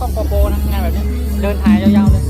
ล้องโกโปรนะงานแบบนี้ เดินถ่ายยาวๆเลย